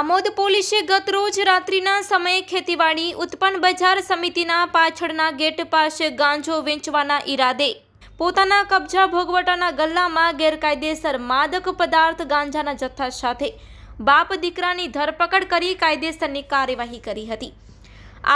આમોદ પોલીસે ગત રોજ રાત્રિના સમયે ખેતીવાડી ઉત્પન્ન બજાર સમિતિના પાછળના ગેટ પાસે ગાંજો વેચવાના ઈરાદે. પોતાના કબજા ભોગવટાના ગલ્લામાં ગેરકાયદેસર માદક પદાર્થ ગાંજાના જથ્થા સાથે બાપ દીકરાની ધરપકડ કરી કાયદેસરની કાર્યવાહી કરી હતી.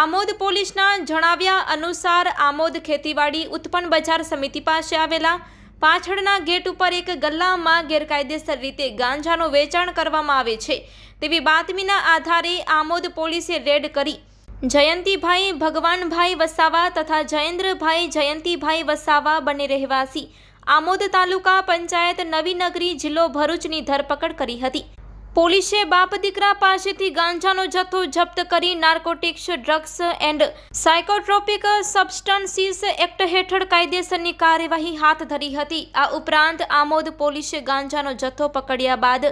આમોદ પોલીસના જણાવ્યા અનુસાર આમોદ ખેતીવાડી ઉત્પન્ન બજાર સમિતિ પાસે આવેલા પાછળના ગેટ ઉપર એક ગલ્લામાં ગેરકાયદેસર રીતે ગાંજાનું વેચાણ કરવામાં આવે છે. તેવી બાતમીના આધારે આમોદ પોલીસે રેડ કરી. જયંતિભાઈ, ભગવાનભાઈ વસાવા તથા જયેન્દ્રભાઈ, જયંતિભાઈ વસાવા બંને રહેવાસી આમોદ તાલુકા પંચાયત નવી નગરી જિલ્લો ભરૂચની ધરપકડ કરી હતી. પોલીસે બાપ દીકરા પાસેથી ગાંજાનો જથ્થો જપ્ત કરી narcotics, drugs and psychotropic substances act હેઠળ કાયદેસરની કાર્યવાહી હાથ ધરી હતી. આ ઉપરાંત આમોદ પોલીસે ગાંજાનો જથ્થો પકડ્યા બાદ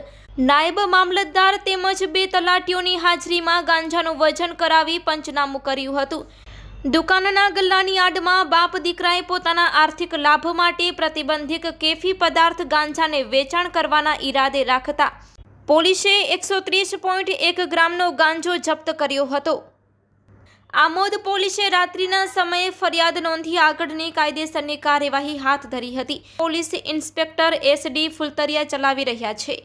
નાયબ મામલતદાર તેમજ બે તલાટીઓની હાજરીમાં ગાંજાનું વજન કરાવી પંચનામું કર્યું હતું. દુકાનના ગલ્લાની આડમાં બાપ દીકરાએ પોતાના આર્થિક લાભ માટે પ્રતિબંધિત કેફી પદાર્થ ગાંજાને વેચાણ કરવાના ઈરાદે રાખતા પોલીસે એકસો ત્રીસ પોઈન્ટ એક ગ્રામનો ગાંજો જપ્ત કર્યો હતો. આમોદ પોલીસે રાત્રિના સમયે ફરિયાદ નોંધી આગળની કાયદેસરની કાર્યવાહી હાથ ધરી હતી. પોલીસ ઇન્સ્પેક્ટર એસડી ફુલતરિયા ચલાવી રહ્યા છે.